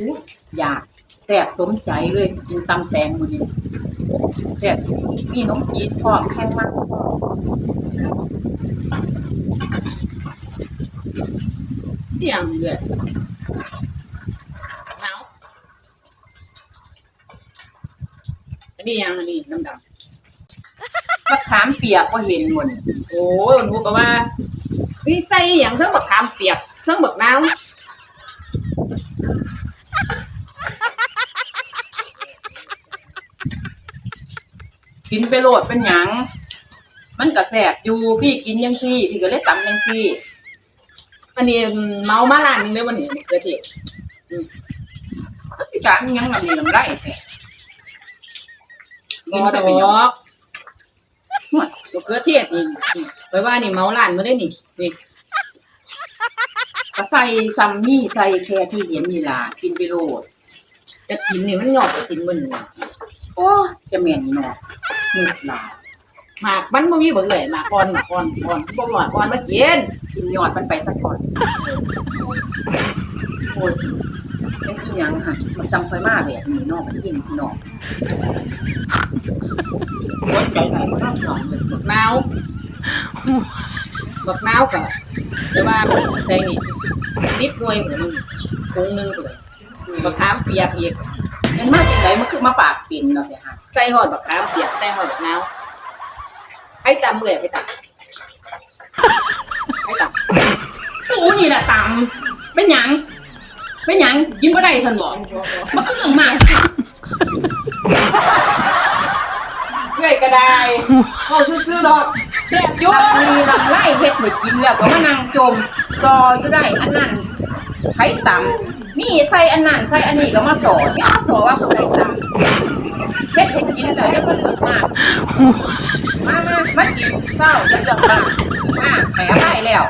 อุ๊ยอยากแสบสมใจเลยกินตำแตงมื้อนี้แสบมีน้องจีนพร้อมแข็งมากพร้อมเสี่ยงเลยเอาอันนี้ยังอันนี้น้ำดำมะขามเปียกก็เห็นหมดโอ้ยหนูก็ว่านี่ใส่อหย่างเทั้งมะขามเปียกเทั้งบักน้ำ กินไปโหลดเป็นหยัง มันก็แสบอยู่พี่กินยังซี่พี่ก็เลยตำยังซี่อันนี้เมามาล้านหนึงเลยวันนี้เกิดเหตุอืมพี่การยังลำนี้ลำไรแท้กินไปเป็นหยังหมดก็เกิดเทศนี่นี่ไปว่านี่เมาล้านมาได้นี่นี่ก็ใส่ซัมมี่ใส่แค่ที่เห็นนี่ล่ะกินไปโหลดจะกินนี่มันหยอดจะกินมันนี่โอ้จะเหม็นหนอ ดนึกหลายหมากมันบ่มีเบิดเลยหมากอ่อนหมากอ่อนอ่อนบ่หมากอ่อนมากินกินยอดมันไปสักก่อนโอ้ยเป็นอีหยังค่ะมันจำไฟมาแบบนี้เนอกมันกินที่นอกวัดใจไหนมันน่าหนองเลยบักนาวบักนาวกับแต่ว่าใส่นี่นิดหน่วยเหมือนคงหนึงเลยบักขามเปียกอีก มันมาจากไหนมันคือมาปากปิ่นเนาะเนี่ยฮะใส่หอดบักขามเปียกใส่หอดบักนาวให้ตำเมื่อยให้ตำให้ตำตูนี่แหละตำเป็นหยังเป็นหยังกินบ่ได้ทันบอกมันก็เรื่องมากเมื่อยก็ได้เอาซื้อๆดอกแซ่บอยุ่มีลำไล่เฮ็ดไปกินแล้วก็มานั่งจมซออยู่ได้อันนั้นไข่ตำ มีใส่อันนั้นใส่อันนี้ก็มาสอนนี่มาสอนว่าคนใดทำเฮ็ดให้กินเลยแล้วก็เลือกมากมามามากินเศร้าจะเลือกมามาแผลได้แล้ว